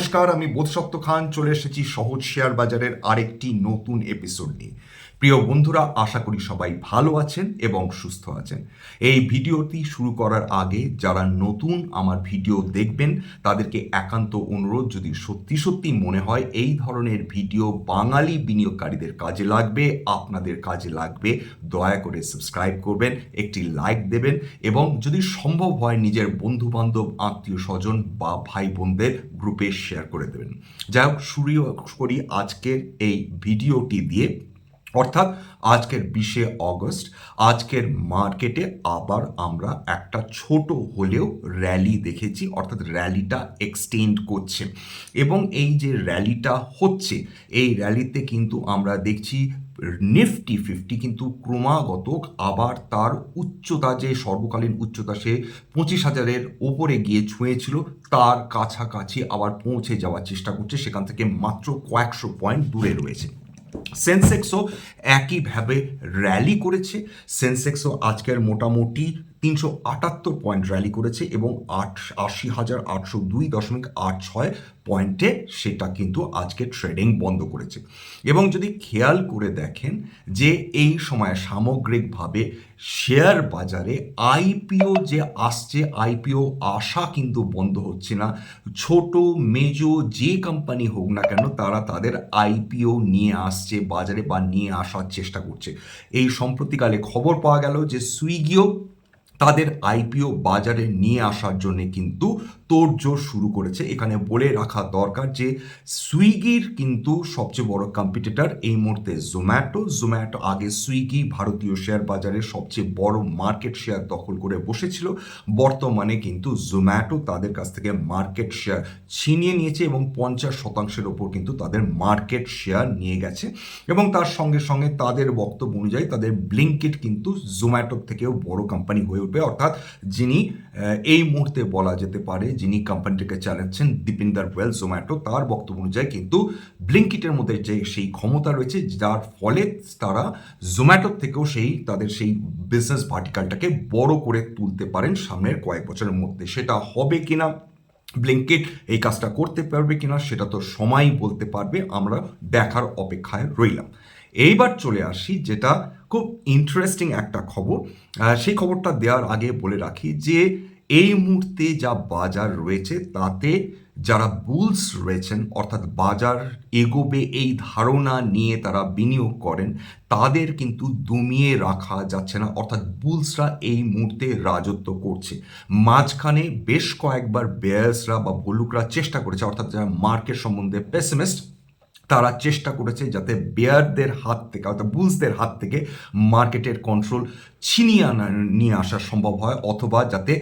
নমস্কার, আমি বোধসত্ত্ব খান, চলে এসেছি সহজ শেয়ার বাজারের আরেকটি নতুন এপিসোড নিয়ে। প্রিয় বন্ধুরা, আশা করি সবাই ভালো আছেন এবং সুস্থ আছেন। এই ভিডিওটি শুরু করার আগে যারা নতুন আমার ভিডিও দেখবেন, তাদেরকে একান্ত অনুরোধ, যদি সত্যি সত্যি মনে হয় এই ধরনের ভিডিও বাঙালি বিনিয়োগকারীদের কাজে লাগবে, আপনাদের কাজে লাগবে, দয়া করে সাবস্ক্রাইব করবেন, একটি লাইক দেবেন এবং যদি সম্ভব হয় নিজের বন্ধু বান্ধব আত্মীয় স্বজন বা ভাই বোনদের গ্রুপে শেয়ার করে দেবেন। যাই হোক শুরু করি আজকের এই ভিডিওটি দিয়ে। অর্থাৎ আজকের বিশে অগস্ট, আজকের মার্কেটে আবার আমরা একটা ছোট হলেও র্যালি দেখেছি, অর্থাৎ র্যালিটা এক্সটেন্ড করছে। এবং এই যে র্যালিটা হচ্ছে, এই র্যালিতে কিন্তু আমরা দেখছি নিফটি ফিফটি কিন্তু ক্রমাগত আবার তার উচ্চতা যে সর্বকালীন উচ্চতা সে পঁচিশ হাজারের ওপরে গিয়ে ছুঁয়েছিল, তার কাছাকাছি আবার পৌঁছে যাওয়ার চেষ্টা করছে। সেখান থেকে মাত্র কয়েকশো পয়েন্ট দূরে রয়েছে। সেন্সেক্সও একইভাবে র্যালি করেছে। সেন্সেক্সও আজকের মোটামুটি তিনশো আটাত্তর পয়েন্ট র্যালি করেছে এবং আট, আশি হাজার আটশো দুই দশমিক আট ছয় পয়েন্টে সেটা কিন্তু আজকে ট্রেডিং বন্ধ করেছে। এবং যদি খেয়াল করে দেখেন যে এই সময় সামগ্রিকভাবে শেয়ার বাজারে আইপিও যে আসছে আইপিও আসা কিন্তু বন্ধ হচ্ছে না। ছোট, মেজো যে কোম্পানি হোক না কেন তারা তাদের আইপিও নিয়ে আসছে, বাজারে বা নিয়ে আসার চেষ্টা করছে। এই সম্প্রতিকালে খবর পাওয়া গেল যে সুইগিও তাদের আইপিও বাজারে নিয়ে আসার জন্য কিন্তু তোড়জোড় শুরু করেছে। এখানে বলে রাখা দরকার যে সুইগির কিন্তু সবচেয়ে বড় কম্পিটিটর এই মুহূর্তে জোম্যাটো জোম্যাটো আগে সুইগি ভারতীয় শেয়ার বাজারে সবচেয়ে বড় মার্কেট শেয়ার দখল করে বসেছিল। বর্তমানে কিন্তু জোম্যাটো তাদের কাছ থেকে মার্কেট শেয়ার ছিনিয়ে নিয়েছে এবং পঞ্চাশ শতাংশের ওপর কিন্তু তাদের মার্কেট শেয়ার নিয়ে গেছে। এবং তার সঙ্গে সঙ্গে তাদের বক্তব্য অনুযায়ী তাদের ব্লিঙ্কিট কিন্তু জোম্যাটোর থেকেও বড় কোম্পানি হয়ে উঠবে। অর্থাৎ যিনি এই মুহূর্তে বলা যেতে পারে যিনি কোম্পানিটিকে চালাচ্ছেন দীপিন্দার ওয়েল জোম্যাটো তার বক্তব্য অনুযায়ী কিন্তু ব্লিঙ্কিটের মধ্যে যে সেই ক্ষমতা রয়েছে, যার ফলে তারা জোম্যাটোর থেকেও সেই, তাদের সেই বিজনেস ভার্টিকালটাকে বড় করে তুলতে পারেন সামনের কয়েক বছরের মধ্যে। সেটা হবে কিনা? ব্লিঙ্কিট এই কাজটা করতে পারবে কিনা, সেটা তো সময় বলতে পারবে, আমরা দেখার অপেক্ষায় রইলাম। এইবার চলে আসি, যেটা খুব ইন্টারেস্টিং একটা খবর। সেই খবরটা দেওয়ার আগে বলে রাখি যে এই মুহূর্তে যা বাজার রয়েছে, তাতে যারা বুলস রয়েছেন, অর্থাৎ বাজার এগোবে এই ধারণা নিয়ে তারা বিনিয়োগ করেন, তাদের কিন্তু দমিয়ে রাখা যাচ্ছে না। অর্থাৎ বুলসরা এই মুহূর্তে রাজত্ব করছে। মাঝখানে বেশ কয়েকবার বেয়ার্সরা বা বলুকরা চেষ্টা করেছে, অর্থাৎ যারা মার্কেট সম্বন্ধে পেসিমিস্ট তারা চেষ্টা করেছে যাতে বেয়ারদের হাত থেকে অর্থাৎ বুলসদের হাত থেকে মার্কেটের কন্ট্রোল ছিনিয়ে আনা, নিয়ে আসা সম্ভব হয় অথবা যাতে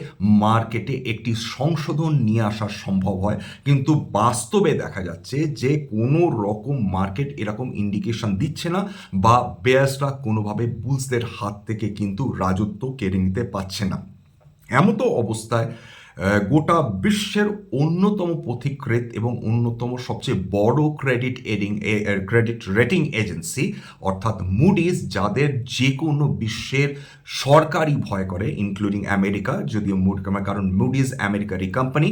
মার্কেটে একটি সংশোধন নিয়ে আসা সম্ভব হয়। কিন্তু বাস্তবে দেখা যাচ্ছে যে কোনো রকম মার্কেট এরকম ইন্ডিকেশন দিচ্ছে না বা বেয়ার্সরা কোনোভাবে বুলসদের হাত থেকে কিন্তু রাজত্ব কেড়ে নিতে পারছে না। এমতো অবস্থায় গোটা বিশ্বের অন্যতম পথিকৃত এবং অন্যতম সবচেয়ে বড় ক্রেডিট এডিং ক্রেডিট রেটিং এজেন্সি অর্থাৎ মুডিজ যাদের যে কোনো বিশ্বের সরকারই ভয় করে ইনক্লুডিং আমেরিকা যদিও মুড কারণ মুডিস আমেরিকারই কোম্পানি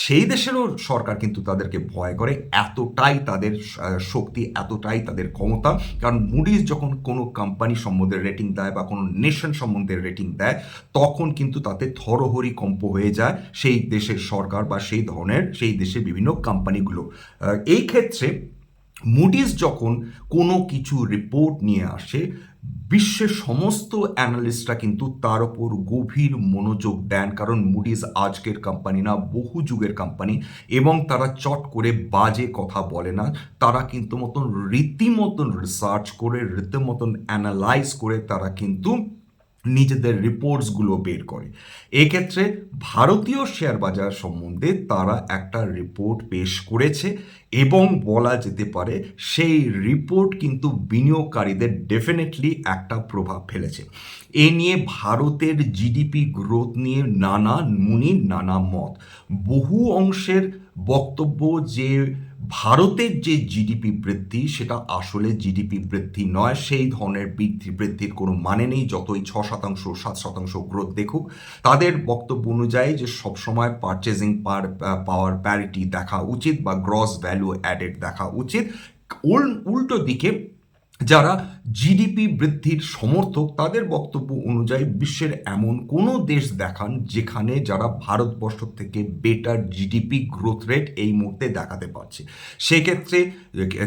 সেই দেশেরও সরকার কিন্তু তাদেরকে ভয় করে, এতটাই তাদের শক্তি, এতটাই তাদের ক্ষমতা, কারণ মুডিজ যখন কোনো কোম্পানি সম্বন্ধে রেটিং দেয় বা কোনো নেশন সম্বন্ধে রেটিং দেয়, তখন কিন্তু তাতে থরহরি কম্প হয়ে যায় সেই দেশের সরকার বা সেই ধরনের সেই দেশের বিভিন্ন কোম্পানিগুলো এই ক্ষেত্রে মুডিস যখন কোনো কিছু রিপোর্ট নিয়ে আসে, বিশ্বের সমস্ত অ্যানালিস্টরা কিন্তু তার ওপর গভীর মনোযোগ দেন। কারণ মুডিস আজকের কোম্পানি না, বহু যুগের কোম্পানি এবং তারা চট করে বাজে কথা বলে না। তারা কিন্তু মতন রীতিমতন রিসার্চ করে, রীতিমতন অ্যানালাইজ করে তারা কিন্তু নিজেদের রিপোর্টসগুলো বের করে। এক্ষেত্রে ভারতীয় শেয়ার বাজার সম্বন্ধে তারা একটা রিপোর্ট পেশ করেছে এবং বলা যেতে পারে সেই রিপোর্ট কিন্তু বিনিয়োগকারীদের ডেফিনেটলি একটা প্রভাব ফেলেছে। এ নিয়ে ভারতের জিডিপি গ্রোথ নিয়ে নানা মুনির নানা মত। বহু অংশের বক্তব্য যে ভারতের যে জিডিপি বৃদ্ধি, সেটা আসলে জিডিপি বৃদ্ধি নয়। সেই ধরনের বৃদ্ধি, বৃদ্ধির কোনো মানে নেই। যতই ছ শতাংশ, সাত শতাংশ গ্রোথ দেখুক, তাদের বক্তব্য অনুযায়ী যে সবসময় পারচেজিং পার পাওয়ার প্যারিটি দেখা উচিত বা গ্রস ভ্যালু অ্যাডেড দেখা উচিত। উল্টো দিকে যারা জিডিপি বৃদ্ধির সমর্থক, তাদের বক্তব্য অনুযায়ী বিশ্বের এমন কোনো দেশ দেখান যেখানে যারা ভারতবর্ষ থেকে বেটার জিডিপি গ্রোথ রেট এই মুহূর্তে দেখাতে পারছে। সেক্ষেত্রে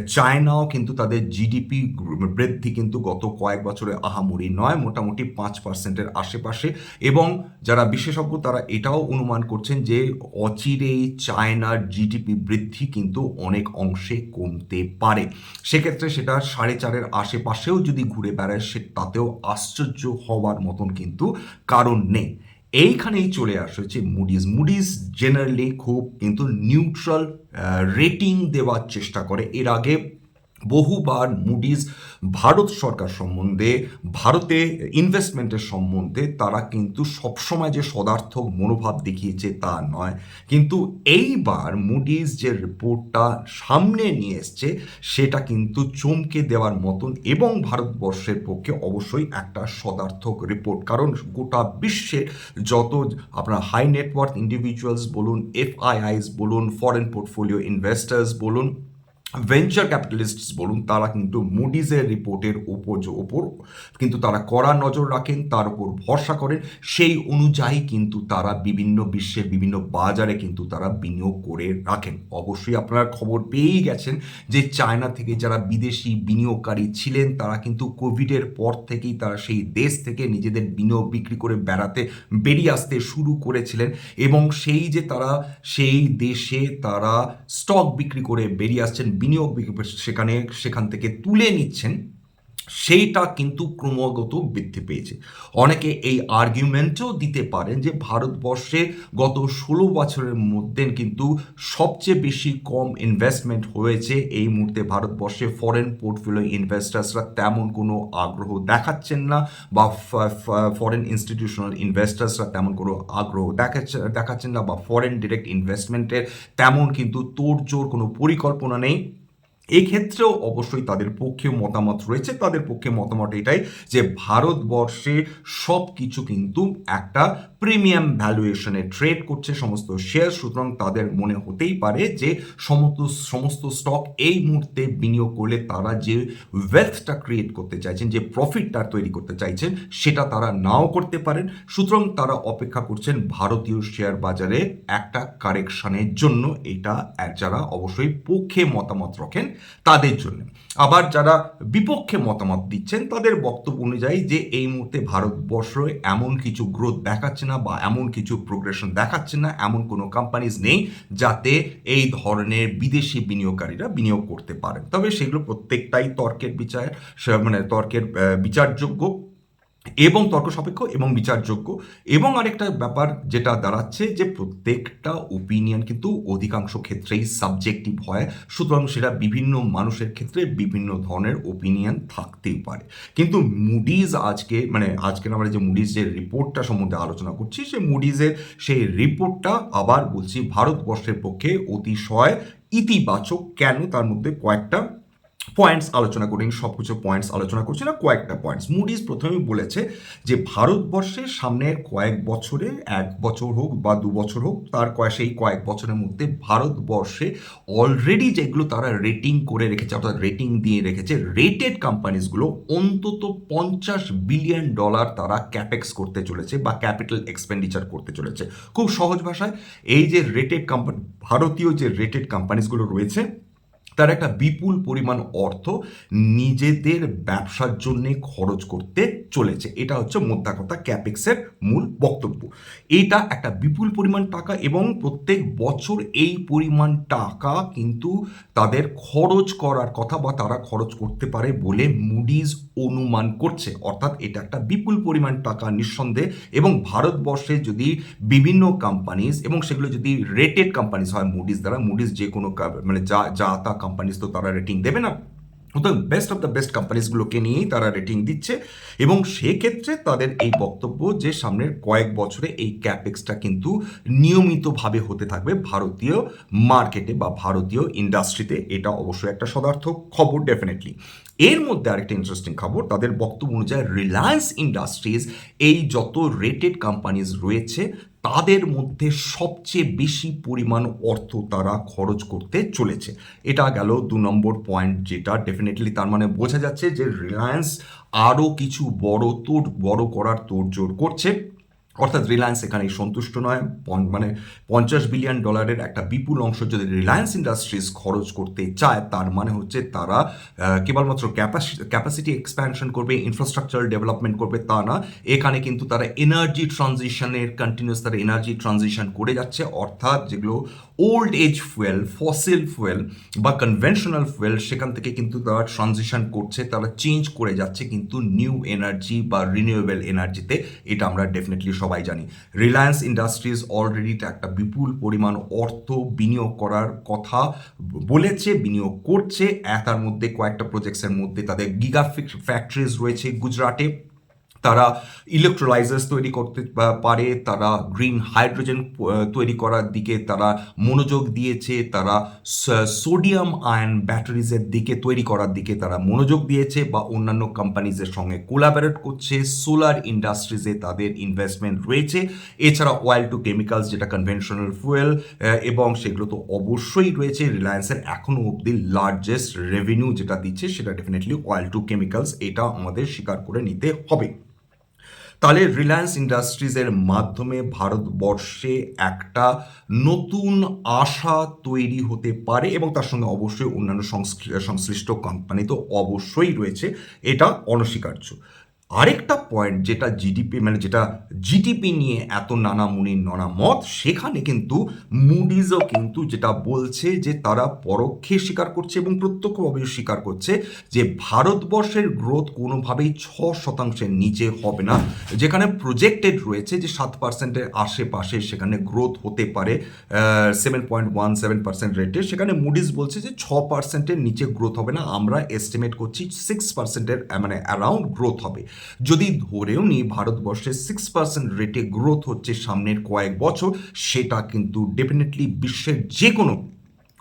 চায়নাও কিন্তু তাদের জিডিপি বৃদ্ধি কিন্তু গত কয়েক বছরে আহামরি নয়, মোটামুটি পাঁচ পার্সেন্টের আশেপাশে। এবং যারা বিশেষজ্ঞ, তারা এটাও অনুমান করছেন যে অচিরেই চায়নার জিডিপি বৃদ্ধি কিন্তু অনেক অংশে কমতে পারে। সেক্ষেত্রে সেটা সাড়ে চারের আশেপাশেও যদি ঘুরে বেড়ায়, সে তাতেও আশ্চর্য হওয়ার মতন কিন্তু কারণ নেই। এইখানেই চলে আসে হচ্ছে মুডিস মুডিস জেনারেলি খুব কিন্তু নিউট্রাল রেটিং দেওয়ার চেষ্টা করে। এর আগে বহুবার মুডিজ ভারত সরকার সম্বন্ধে, ভারতে ইনভেস্টমেন্টের সম্বন্ধে তারা কিন্তু সবসময় যে সদার্থক মনোভাব দেখিয়েছে তা নয়। কিন্তু এইবার মুডিজ যে রিপোর্টটা সামনে নিয়ে এসছে, সেটা কিন্তু চমকে দেওয়ার মতন এবং ভারতবর্ষের পক্ষে অবশ্যই একটা সদার্থক রিপোর্ট কারণ গোটা বিশ্বের যত আপনার হাই নেটওয়ার্ক ইন্ডিভিজুয়ালস বলুন এফআইআইস বলুন ফরেন পোর্টফোলিও ইনভেস্টার্স বলুন ভেঞ্চার ক্যাপিটালিস্টস বলুন, তারা কিন্তু মুডিজের রিপোর্টের ওপর ওপর, কিন্তু তারা কড়া নজর রাখেন, তার উপর ভরসা করেন। সেই অনুযায়ী কিন্তু তারা বিভিন্ন বিশ্বের বিভিন্ন বাজারে কিন্তু তারা বিনিয়োগ করে রাখেন। অবশ্যই আপনারা খবর পেয়েই গেছেন যে চায়না থেকে যারা বিদেশি বিনিয়োগকারী ছিলেন, তারা কিন্তু কোভিডের পর থেকেই তারা সেই দেশ থেকে নিজেদের বিনিয়োগ বিক্রি করে বেড়াতে, বেরিয়ে আসতে শুরু করেছিলেন। এবং সেই যে তারা, সেই দেশে তারা স্টক বিক্রি করে বেরিয়ে আসছেন বিনিয়োগ সেখানে সেখান থেকে তুলে নিচ্ছেন সেইটা কিন্তু ক্রমাগত বৃদ্ধি পেয়েছে। অনেকে এই আর্গুমেন্টও দিতে পারেন যে ভারতবর্ষে গত ষোলো বছরের মধ্যে কিন্তু সবচেয়ে বেশি কম ইনভেস্টমেন্ট হয়েছে এই মুহূর্তে ভারতবর্ষে। ফরেন পোর্টফোলিও ইনভেস্টার্সরা তেমন কোনো আগ্রহ দেখাচ্ছেন না বা ফরেন ইনস্টিটিউশনাল ইনভেস্টার্সরা তেমন কোনো আগ্রহ দেখাচ্ছে, দেখাচ্ছেন না বা ফরেন ডিরেক্ট ইনভেস্টমেন্টের তেমন কিন্তু তোড়জোড় কোনো পরিকল্পনা নেই। এক্ষেত্রেও অবশ্যই তাদের পক্ষে মতামত রয়েছে। তাদের পক্ষে মতামত এটাই যে, ভারতবর্ষে সব কিছু কিন্তু একটা প্রিমিয়াম ভ্যালুয়েশনে ট্রেড করছে সমস্ত শেয়ার সুতরাং তাদের মনে হতেই পারে যে সমস্ত সমস্ত স্টক এই মুহূর্তে বিনিয়োগ করলে তারা যে ওয়েলথটা ক্রিয়েট করতে চাইছেন, যে প্রফিটটা তৈরি করতে চাইছেন, সেটা তারা নাও করতে পারেন। সুতরাং তারা অপেক্ষা করছেন ভারতীয় শেয়ার বাজারে একটা কারেকশনের জন্য। এটা যারা অবশ্যই পক্ষে মতামত রাখেন, তাদের জন্য। আবার যারা বিপক্ষে মতামত দিচ্ছেন, তাদের বক্তব্য অনুযায়ী যে এই মুহূর্তে ভারতবর্ষ এমন কিছু গ্রোথ দেখাচ্ছে না বা এমন কিছু প্রোগ্রেশন দেখাচ্ছে না, এমন কোনো কোম্পানিজ নেই যাতে এই ধরনের বিদেশি বিনিয়োগকারীরা বিনিয়োগ করতে পারেন। তবে সেগুলো প্রত্যেকটাই তর্কের বিচার মানে তর্কের বিচারযোগ্য। এবং তর্ক সাপেক্ষ এবং বিচারযোগ্য এবং আরেকটা ব্যাপার যেটা দাঁড়াচ্ছে যে প্রত্যেকটা ওপিনিয়ন কিন্তু অধিকাংশ ক্ষেত্রেই সাবজেক্টিভ হয়। সুতরাং সেটা বিভিন্ন মানুষের ক্ষেত্রে বিভিন্ন ধরনের ওপিনিয়ন থাকতেই পারে। কিন্তু মুডিজ আজকে মানে আজকের আমরা যে মুডিজ যে রিপোর্টটা সম্বন্ধে আলোচনা করছি সেই মুডিজের সেই রিপোর্টটা আবার বলছি ভারতবর্ষের পক্ষে অতিশয় ইতিবাচক। কেন? তার মধ্যে কয়েকটা পয়েন্টস আলোচনা করি সব কিছু পয়েন্টস আলোচনা করছি না, কয়েকটা পয়েন্টস মুডিস প্রথমেই বলেছে যে ভারতবর্ষের সামনের কয়েক বছরে, এক বছর হোক বা দু বছর হোক, তার কয়েক, সেই কয়েক বছরের মধ্যে ভারতবর্ষে অলরেডি যেগুলো তারা রেটিং করে রেখেছে, অর্থাৎ রেটিং দিয়ে রেখেছে রেটেড কোম্পানিজগুলো অন্তত পঞ্চাশ বিলিয়ন ডলার তারা ক্যাপেক্স করতে চলেছে বা ক্যাপিটাল এক্সপেন্ডিচার করতে চলেছে। খুব সহজ ভাষায়, এই যে রেটেড কোম্পানি ভারতীয় যে রেটেড কোম্পানিজগুলো রয়েছে তারা একটা বিপুল পরিমাণ অর্থ নিজেদের ব্যবসার জন্য খরচ করতে চলেছে। এটা হচ্ছে মোদ্দা কথা ক্যাপেক্সের মূল বক্তব্য। এটা একটা বিপুল পরিমাণ টাকা এবং প্রত্যেক বছর এই পরিমাণ টাকা কিন্তু তাদের খরচ করার কথা বা তারা খরচ করতে পারে বলে মুডিজ অনুমান করছে। অর্থাৎ এটা একটা বিপুল পরিমাণ টাকা নিঃসন্দেহে এবং ভারতবর্ষে যদি বিভিন্ন কোম্পানিজ এবং সেগুলো যদি রেটেড কোম্পানিজ হয় মুডিজ দ্বারা মুডিজ যে কোনো মানে যা যা তা কোম্পানিজ তো তারা রেটিং দেবে না। তো বেস্ট অফ দ্য বেস্ট কোম্পানিজগুলোকে নিয়েই তারা রেটিং দিচ্ছে এবং সেক্ষেত্রে তাদের এই বক্তব্য যে সামনের কয়েক বছরে এই ক্যাপেক্সটা কিন্তু নিয়মিতভাবে হতে থাকবে ভারতীয় মার্কেটে বা ভারতীয় ইন্ডাস্ট্রিতে এটা অবশ্যই একটা সদার্থক খবর ডেফিনেটলি এর মধ্যে আরেকটা ইন্টারেস্টিং খবর, তাদের বক্তব্য অনুযায়ী রিলায়েন্স ইন্ডাস্ট্রিজ এই যত রেটেড কোম্পানিজ রয়েছে তাদের মধ্যে সবচেয়ে বেশি পরিমাণ অর্থ তারা খরচ করতে চলেছে। এটা গেল দু নম্বর পয়েন্ট যেটা ডেফিনেটলি তার মানে বোঝা যাচ্ছে যে রিলায়েন্স আরও কিছু বড় তোর বড় করার তোড়জোড় করছে। অর্থাৎ রিলায়েন্স এখানে সন্তুষ্ট নয়। মানে পঞ্চাশ বিলিয়ন ডলারের একটা বিপুল অংশ যদি রিলায়েন্স ইন্ডাস্ট্রিজ খরচ করতে চায়, তার মানে হচ্ছে তারা কেবলমাত্র ক্যাপাসিটি এক্সপ্যানশন করবে ইনফ্রাস্ট্রাকচার ডেভেলপমেন্ট করবে তা না। এখানে কিন্তু তারা এনার্জি ট্রানজিশনের কন্টিনিউস তারা এনার্জি ট্রানজিশন করে যাচ্ছে। অর্থাৎ যেগুলো old age fuel fossil fuel বা কনভেনশনাল ফুয়েল সেখান থেকে কিন্তু তারা ট্রানজিশন করছে, তারা চেঞ্জ করে যাচ্ছে কিন্তু নিউ এনার্জি বা রিনিউয়েবল এনার্জিতে এটা আমরা ডেফিনেটলি সবাই জানি। রিলায়েন্স ইন্ডাস্ট্রিজ অলরেডি একটা বিপুল পরিমাণ অর্থ বিনিয়োগ করার কথা বলেছে, বিনিয়োগ করছে তার মধ্যে কয়েকটা প্রজেক্টসের মধ্যে তাদের গিগা ফ্যাক্টরিজ রয়েছে গুজরাটে। তারা ইলেকট্রোলাইজার্স তৈরি করতে পারে, তারা গ্রিন হাইড্রোজেন তৈরি করার দিকে তারা মনোযোগ দিয়েছে, তারা সোডিয়াম আয়ন ব্যাটারিজের দিকে তৈরি করার দিকে তারা মনোযোগ দিয়েছে বা অন্যান্য কোম্পানিজের সঙ্গে কোলাবোরেট করছে সোলার ইন্ডাস্ট্রিজে তাদের ইনভেস্টমেন্ট রয়েছে। এছাড়া অয়েল টু কেমিক্যালস যেটা কনভেনশনাল ফুয়েল এবং সেগুলো তো অবশ্যই রয়েছে। রিলায়েন্সের এখনও অবধি লার্জেস্ট রেভিনিউ যেটা দিচ্ছে, সেটা ডেফিনেটলি অয়েল টু কেমিক্যালস এটা আমাদের স্বীকার করে নিতে হবে। তাহলে রিলায়েন্স ইন্ডাস্ট্রিজের মাধ্যমে ভারতবর্ষে একটা নতুন আশা তৈরি হতে পারে এবং তার সঙ্গে অবশ্যই অন্যান্য সংশ্লি- সংশ্লিষ্ট কোম্পানি তো অবশ্যই রয়েছে। এটা অনস্বীকার্য। আরেকটা পয়েন্ট যেটা জিডিপি মানে যেটা জিডিপি নিয়ে এত নানা মুনির নানা মত, সেখানে কিন্তু মুডিজও কিন্তু যেটা বলছে যে তারা পরোক্ষে স্বীকার করছে এবং প্রত্যক্ষভাবে স্বীকার করছে যে ভারতবর্ষের গ্রোথ কোনোভাবেই ছ শতাংশের নিচে হবে না। যেখানে প্রজেক্টেড রয়েছে যে সাত পার্সেন্টের আশেপাশে সেখানে গ্রোথ হতে পারে seven point one seven percent রেটে সেখানে মুডিজ বলছে যে ছ পার্সেন্টের নিচে গ্রোথ হবে না। আমরা এস্টিমেট করছি সিক্স পার্সেন্টের মানে অ্যারাউন্ড গ্রোথ হবে। যদি ধরেও নিই, ভারতবর্ষে সিক্স পার্সেন্ট রেটে গ্রোথ হচ্ছে সামনের কয়েক বছর, সেটা কিন্তু ডেফিনেটলি বিশ্বের যে কোনো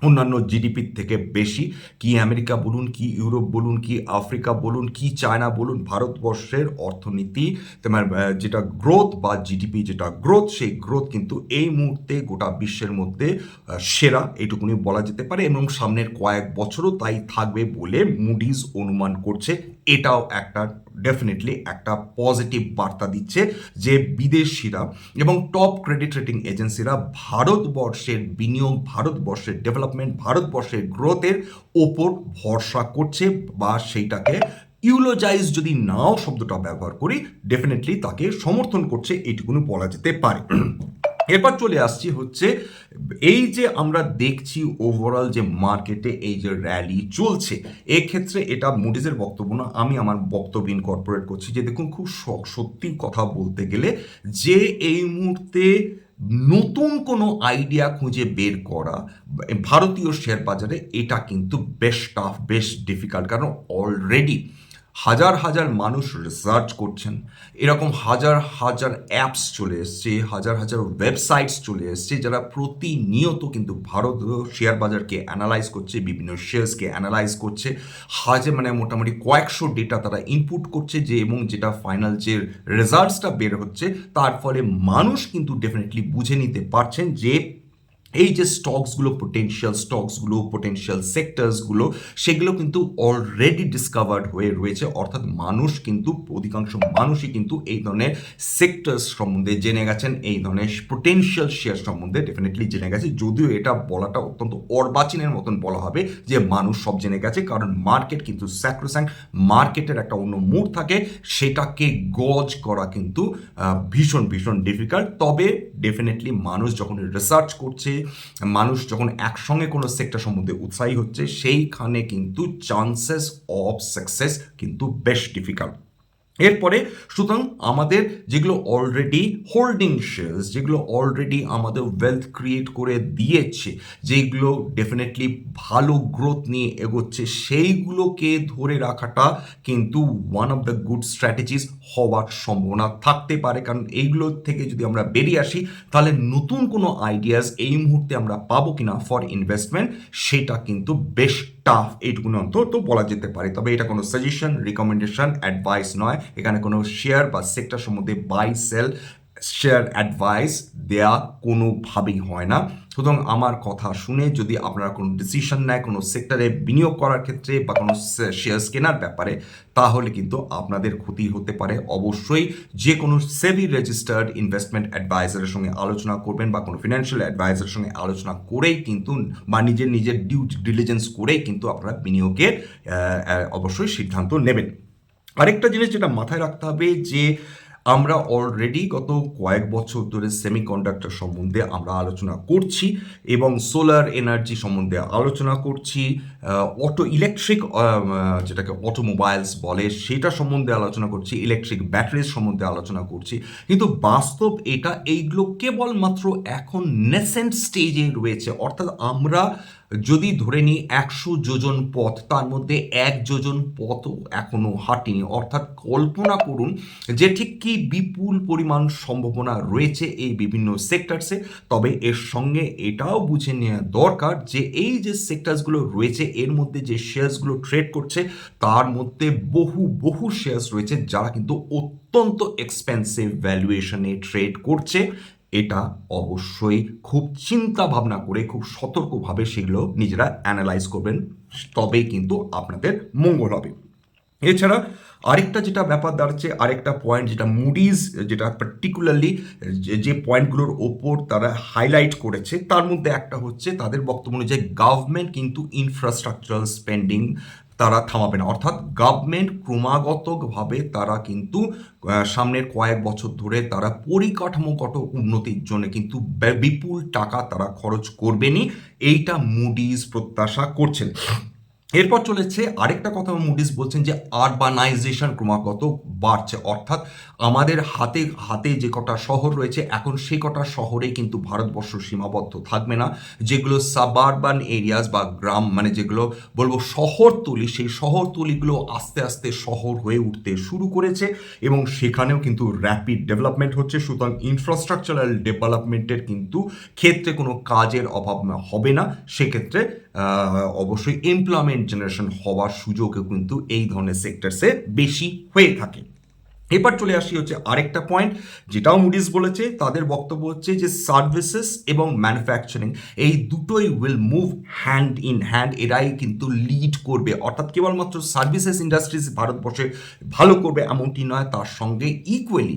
অন্যান্য জিডিপির থেকে বেশি। কি আমেরিকা বলুন, কি ইউরোপ বলুন, কি আফ্রিকা বলুন, কি চায়না বলুন, ভারতবর্ষের অর্থনীতি, তোমার যেটা গ্রোথ বা জিডিপি যেটা গ্রোথ সেই গ্রোথ কিন্তু এই মুহূর্তে গোটা বিশ্বের মধ্যে সেরা এইটুকুনি বলা যেতে পারে। এবং সামনের কয়েক বছরও তাই থাকবে বলে মুডিজ অনুমান করছে। এটাও একটা ডেফিনেটলি একটা পজিটিভ বার্তা দিচ্ছে যে বিদেশিরা এবং টপ ক্রেডিট রেটিং এজেন্সিরা ভারতবর্ষের বিনিয়োগ, ভারতবর্ষের ডেভেলপমেন্ট ভারতবর্ষের গ্রোথের ওপর ভরসা করছে বা সেইটাকে ইউলোজাইজ যদি নাও শব্দটা ব্যবহার করি ডেফিনেটলি তাকে সমর্থন করছে, এইটুকুনি বলা যেতে পারে। এরপর চলে আসছি হচ্ছে, এই যে আমরা দেখছি ওভারঅল যে মার্কেটে এই যে র্যালি চলছে, এক্ষেত্রে এটা মুডিজের বক্তব্য না, আমি আমার বক্তব্য ইনকর্পোরেট করছি যে দেখুন খুব সত্যি কথা বলতে গেলে যে এই মুহূর্তে নতুন কোনো আইডিয়া খুঁজে বের করা, ভারতীয় শেয়ার বাজারে এটা কিন্তু বেশ টাফ বেশ ডিফিকাল্ট কারণ অলরেডি হাজার হাজার মানুষ রিসার্চ করছেন। এরকম হাজার হাজার অ্যাপস চলে এসছে, হাজার হাজার ওয়েবসাইটস চলে এসছে যারা প্রতিনিয়ত কিন্তু ভারত শেয়ার বাজারকে অ্যানালাইজ করছে, বিভিন্ন শেয়ার্সকে অ্যানালাইজ করছে। হাজার মানে মোটামুটি কয়েকশো ডেটা তারা ইনপুট করছে যে এবং যেটা ফাইনাল যে রেজাল্টসটা বের হচ্ছে, তার ফলে মানুষ কিন্তু ডেফিনেটলি বুঝে নিতে পারছেন যে এই যে স্টকসগুলো পোটেনশিয়াল স্টকসগুলো পোটেনশিয়াল সেক্টরসগুলো সেগুলো কিন্তু অলরেডি ডিসকভার্ড হয়ে রয়েছে। অর্থাৎ মানুষ কিন্তু, অধিকাংশ মানুষই কিন্তু এই ধরনের সেক্টরস সম্বন্ধে জেনে গেছেন, এই ধরনের পোটেনশিয়াল শেয়ার সম্বন্ধে ডেফিনেটলি জেনে গেছে। যদিও এটা বলাটা অত্যন্ত অর্বাচীনের মতন বলা হবে যে মানুষ সব জেনে গেছে, কারণ মার্কেট কিন্তু স্যাক্রোস্যাং মার্কেটের একটা অন্য মুড থাকে, সেটাকে গজ করা কিন্তু ভীষণ ভীষণ ডিফিকাল্ট তবে ডেফিনেটলি মানুষ যখন রিসার্চ করছে মানুষ যখন একসঙ্গে কোনো সেক্টর সম্বন্ধে উৎসাহী হচ্ছে, সেইখানে কিন্তু চান্সেস অফ সাকসেস কিন্তু বেশ ডিফিকাল্ট এরপরে সুতরাং আমাদের যেগুলো অলরেডি হোল্ডিং শেয়ার্স যেগুলো অলরেডি আমাদের ওয়েলথ ক্রিয়েট করে দিয়েছে, যেগুলো ডেফিনেটলি ভালো গ্রোথ নিয়ে এগোচ্ছে, সেইগুলোকে ধরে রাখাটা কিন্তু one of the good strategies হওয়ার সম্ভাবনা থাকতে পারে। কারণ এইগুলোর থেকে যদি আমরা বেরিয়ে আসি, তাহলে নতুন কোনো আইডিয়াস এই মুহূর্তে আমরা পাবো কিনা ফর ইনভেস্টমেন্ট সেটা কিন্তু বেশ টাফ এইটুকুনি অন্তত বলা যেতে পারে। তবে এটা কোনো সাজেশন রিকমেন্ডেশন অ্যাডভাইস নয়। এখানে কোনো শেয়ার বা সেক্টর সম্বন্ধে বাই সেল শেয়ার অ্যাডভাইস দেয়া কোনোভাবেই হয় না। সুতরাং আমার কথা শুনে যদি আপনারা কোনো ডিসিশন নেয়, কোনো সেক্টরে বিনিয়োগ করার ক্ষেত্রে বা কোনো শেয়ার্স কেনার ব্যাপারে, তাহলে কিন্তু আপনাদের ক্ষতি হতে পারে। অবশ্যই যে কোনো সেভি রেজিস্টার্ড ইনভেস্টমেন্ট অ্যাডভাইজারের সঙ্গে আলোচনা করবেন বা কোনো ফিনান্সিয়াল অ্যাডভাইজারের সঙ্গে আলোচনা করেই কিন্তু বা নিজের নিজের ডিউ ডিলিজেন্স করেই কিন্তু আপনারা বিনিয়োগের অবশ্যই সিদ্ধান্ত নেবেন। আরেকটা জিনিস যেটা মাথায় রাখতে হবে যে আমরা অলরেডি গত কয়েক বছর ধরে সেমিকন্ডাক্টর সম্বন্ধে আমরা আলোচনা করছি এবং সোলার এনার্জি সম্বন্ধে আলোচনা করছি অটো ইলেকট্রিক যেটাকে অটোমোবাইলস বলে সেটা সম্বন্ধে আলোচনা করছি ইলেকট্রিক ব্যাটারিজ সম্বন্ধে আলোচনা করছি। কিন্তু বাস্তব এটা এইগুলো কেবলমাত্র এখন নেসেন্ট স্টেজে রয়েছে। অর্থাৎ আমরা যদি ধরে নিই একশো যোজন পথ, তার মধ্যে এক যোজন পথও এখনও হাঁটিনি। অর্থাৎ কল্পনা করুন যে ঠিক কি বিপুল পরিমাণ সম্ভাবনা রয়েছে এই বিভিন্ন সেক্টরসে তবে এর সঙ্গে এটাও বুঝে নেওয়া দরকার যে এই যে সেক্টরসগুলো রয়েছে, এর মধ্যে যে শেয়ারসগুলো ট্রেড করছে, তার মধ্যে বহু বহু শেয়ার্স রয়েছে যারা কিন্তু অত্যন্ত এক্সপেন্সিভ ভ্যালুয়েশনে ট্রেড করছে। এটা অবশ্যই খুব চিন্তা ভাবনা করে, খুব সতর্কভাবে সেগুলো নিজেরা অ্যানালাইজ করবেন। তবেই কিন্তু আপনাদের মঙ্গল হবে। এছাড়া আরেকটা যেটা ব্যাপার দাঁড়াচ্ছে, আরেকটা পয়েন্ট যেটা মুডিজ যেটা পার্টিকুলারলি যে পয়েন্টগুলোর ওপর তারা হাইলাইট করেছে, তার মধ্যে একটা হচ্ছে তাদের বক্তব্য অনুযায়ী গভর্নমেন্ট কিন্তু ইনফ্রাস্ট্রাকচারাল স্পেন্ডিং তারা থামাবে না। অর্থাৎ গভর্নমেন্ট ক্রমাগতভাবে তারা কিন্তু সামনের কয়েক বছর ধরে তারা পরিকাঠামোগত উন্নতির জন্য কিন্তু বিপুল টাকা তারা খরচ করবেনই। এইটা মুডিজ প্রত্যাশা করছেন। এরপর চলেছে আরেকটা কথা মুডিস বলছেন যে আরবানাইজেশন ক্রমাগত বাড়ছে। অর্থাৎ আমাদের হাতে হাতে যে কটা শহর রয়েছে, এখন সে কটা শহরে কিন্তু ভারতবর্ষ সীমাবদ্ধ থাকবে না। যেগুলো সাবারবান এরিয়াস বা গ্রাম মানে যেগুলো বলব শহরতলি, সেই শহরতলিগুলো আস্তে আস্তে শহর হয়ে উঠতে শুরু করেছে এবং সেখানেও কিন্তু র্যাপিড ডেভেলপমেন্ট হচ্ছে। সুতরাং ইনফ্রাস্ট্রাকচারাল ডেভেলপমেন্টের কিন্তু ক্ষেত্রে কোনো কাজের অভাব হবে না। সেক্ষেত্রে অবশ্যই এমপ্লয়মেন্ট জেনারেশন হওয়ার সুযোগও কিন্তু এই ধরনের সেক্টরসে বেশি হয়ে থাকে। এবার চলে আসি হচ্ছে আরেকটা পয়েন্ট যেটাও মুডিস বলেছে, তাদের বক্তব্য হচ্ছে যে সার্ভিসেস এবং ম্যানুফ্যাকচারিং এই দুটোই will move hand in hand এরাই কিন্তু লিড করবে। অর্থাৎ কেবলমাত্র সার্ভিসেস ইন্ডাস্ট্রিজ ভারতবর্ষে ভালো করবে এমনটি নয়, তার সঙ্গে ইকুয়ালি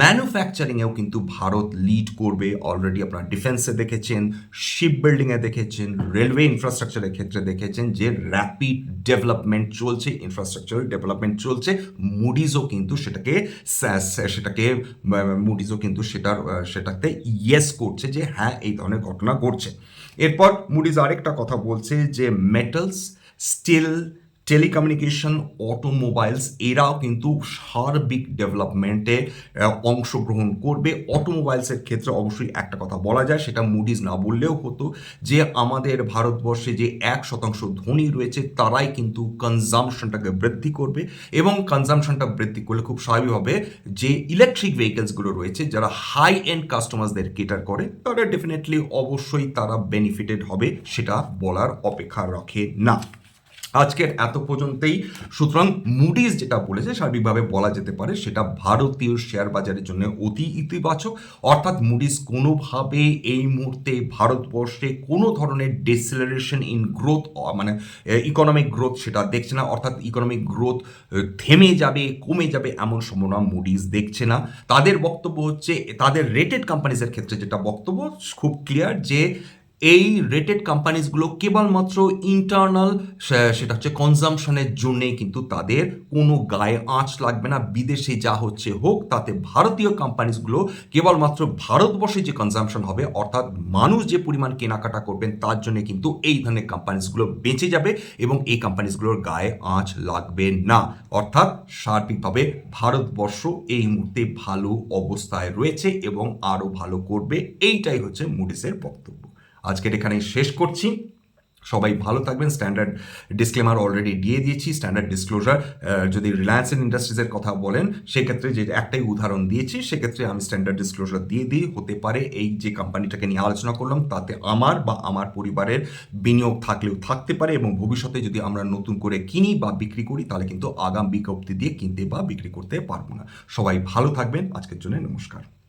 ম্যানুফ্যাকচারিংয়েও কিন্তু ভারত লিড করবে। অলরেডি আপনারা ডিফেন্সে দেখেছেন শিপ বিল্ডিংয়ে দেখেছেন রেলওয়ে ইনফ্রাস্ট্রাকচারের ক্ষেত্রে দেখেছেন যে র্যাপিড ডেভেলপমেন্ট চলছে ইনফ্রাস্ট্রাকচারাল ডেভেলপমেন্ট চলছে। মুডিজও কিন্তু সেটাকে সা- সা- সেটাকে মুডিজও কিন্তু সেটার সেটাতে ইয়েস করছে যে হ্যাঁ এই ধরনের ঘটনা ঘটছে। এরপর মুডিজ আরেকটা কথা বলছে যে মেটালস স্টিল টেলিকমিউনিকেশন, অটোমোবাইলস, এরাও কিন্তু সার্বিক ডেভেলপমেন্টে অংশগ্রহণ করবে। অটোমোবাইলসের ক্ষেত্রে অবশ্যই একটা কথা বলা যায়, সেটা মুডিজ না বললেও হতো, যে আমাদের ভারতবর্ষে যে এক শতাংশ ধনী রয়েছে, তারাই কিন্তু কনজামশনটাকে বৃদ্ধি করবে এবং কনজামশনটা বৃদ্ধি করলে খুব স্বাভাবিকভাবে যে ইলেকট্রিক ভেহিকেলসগুলো রয়েছে, যারা হাই এন্ড কাস্টমার্সদের কেটার করে, তারা ডেফিনেটলি অবশ্যই তারা বেনিফিটেড হবে, সেটা বলার অপেক্ষা রাখে না। আজকের এত পর্যন্তই। সুতরাং মুডিজ যেটা বলেছে, সার্বিকভাবে বলা যেতে পারে সেটা ভারতীয় শেয়ার বাজারের জন্য অতি ইতিবাচক। অর্থাৎ মুডিজ কোনোভাবে এই মুহূর্তে ভারতবর্ষে কোনো ধরনের ডিসেলারেশন ইন গ্রোথ মানে ইকোনমিক গ্রোথ সেটা দেখছে না। অর্থাৎ ইকোনমিক গ্রোথ থেমে যাবে, কমে যাবে এমন সম্ভাবনা মুডিজ দেখছে না। তাদের বক্তব্য হচ্ছে, তাদের রেটেড কোম্পানিজের ক্ষেত্রে যেটা বক্তব্য, খুব ক্লিয়ার যে এই রেটেড কোম্পানিজগুলো কেবলমাত্র ইন্টারনাল সেটা হচ্ছে কনজামশনের জন্যেই কিন্তু তাদের কোনো গায়ে আঁচ লাগবে না। বিদেশে যা হচ্ছে হোক, তাতে ভারতীয় কোম্পানিজগুলো কেবলমাত্র ভারতবর্ষে যে কনজামশন হবে, অর্থাৎ মানুষ যে পরিমাণ কেনাকাটা করবেন, তার জন্য কিন্তু এই ধরনের কোম্পানিজগুলো বেঁচে যাবে এবং এই কোম্পানিজগুলোর গায়ে আঁচ লাগবে না। অর্থাৎ সার্বিকভাবে ভারতবর্ষ এই মুহূর্তে ভালো অবস্থায় রয়েছে এবং আরও ভালো করবে, এইটাই হচ্ছে মুডিসের বক্তব্য। আজকের এখানে শেষ করছি। সবাই ভালো থাকবেন। স্ট্যান্ডার্ড ডিসক্লেমার অলরেডি দিয়ে দিয়েছি। স্ট্যান্ডার্ড ডিসক্লোজার যদি রিলায়েন্স ইন্ডাস্ট্রিজের কথা বলেন, সেক্ষেত্রে যে একটাই উদাহরণ দিয়েছি, সেক্ষেত্রে আমি স্ট্যান্ডার্ড ডিসক্লোজার দিয়ে দিই। হতে পারে এই যে কোম্পানিটাকে নিয়ে আলোচনা করলাম, তাতে আমার বা আমার পরিবারের বিনিয়োগ থাকলেও থাকতে পারে এবং ভবিষ্যতে যদি আমরা নতুন করে কিনি বা বিক্রি করি, তাহলে কিন্তু আগাম বিজ্ঞপ্তি দিয়ে কিনতে বা বিক্রি করতে পারব না। সবাই ভালো থাকবেন। আজকের জন্য নমস্কার।